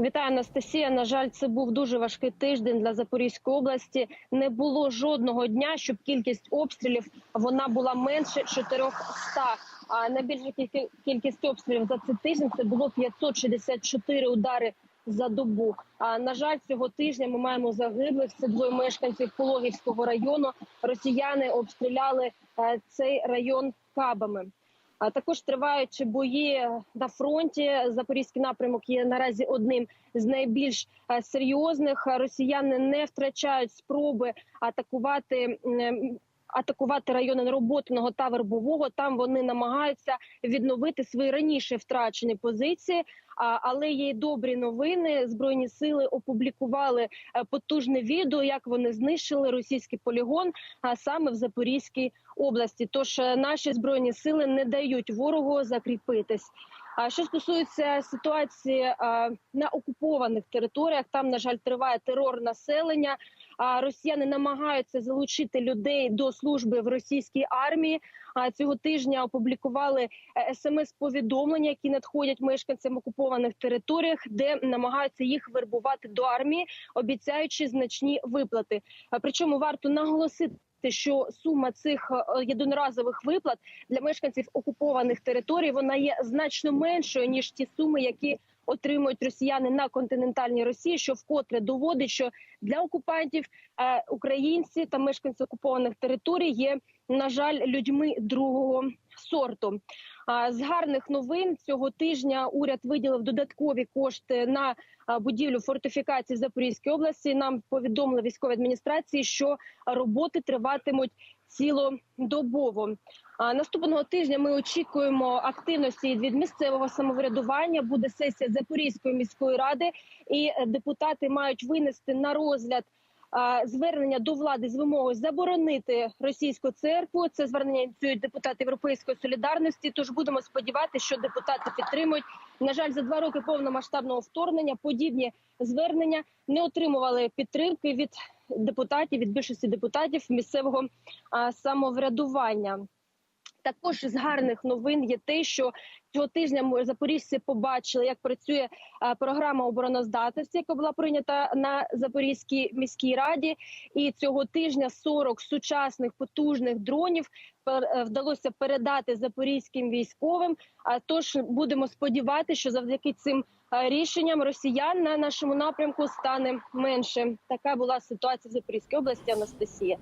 Вітаю, Анастасія. На жаль, це був дуже важкий тиждень для Запорізької області. Не було жодного дня, щоб кількість обстрілів вона була менше 400. А найбільша кількість обстрілів за цей тиждень це було 564 удари за добу. А на жаль, цього тижня ми маємо загиблих. Це двоє мешканців Пологівського району. Росіяни обстріляли е, цей район кабами. А також триваючи бої на фронті. Запорізький напрямок є наразі одним з найбільш е, серйозних. Росіяни не втрачають спроби атакувати. Атакувати райони Нероботиного та Вербового. Там вони намагаються відновити свої раніше втрачені позиції. Але є й добрі новини. Збройні сили опублікували е, потужне відео, як вони знищили російський полігон, саме в Запорізькій області. Тож е, наші збройні сили не дають ворогу закріпитись. А що стосується ситуації е, на окупованих територіях, там на жаль триває терор населення. Росіяни намагаються залучити людей до служби в російській армії. А цього тижня опублікували смс-повідомлення, які надходять мешканцям окупованих територіях, де намагаються їх вербувати до армії, обіцяючи значні виплати. Причому варто наголосити. Що сума цих е, єдиноразових виплат для мешканців окупованих територій вона є значно меншою ніж ті суми, які отримують росіяни на континентальній Росії, що вкотре доводить, що для окупантів е, українці та мешканці окупованих територій є на жаль людьми другого сорту. З гарних новин цього тижня уряд виділив додаткові кошти на будівлю фортифікації в Запорізькій області. Нам повідомили військові адміністрації, що роботи триватимуть цілодобово. Наступного тижня ми очікуємо активності від місцевого самоврядування. Буде сесія Запорізької міської ради, і е, депутати мають винести на розгляд. Звернення до влади з вимогою заборонити російську церкву. Це звернення ініціюють депутати Європейської солідарності. Тож будемо сподіватися, що депутати підтримують. На жаль, за два роки повномасштабного вторгнення подібні звернення не отримували підтримки від депутатів від більшості депутатів місцевого самоврядування. Також з гарних новин є те, що цього тижня ми запоріжці побачили, як працює е, програма обороноздатності, яка була прийнята на Запорізькій міській раді. І цього тижня 40 сучасних потужних дронів е, вдалося передати запорізьким військовим. А тож будемо сподіватися, що завдяки цим е, рішенням росіян на нашому напрямку стане менше. Така була ситуація в Запорізькій області. Анастасія.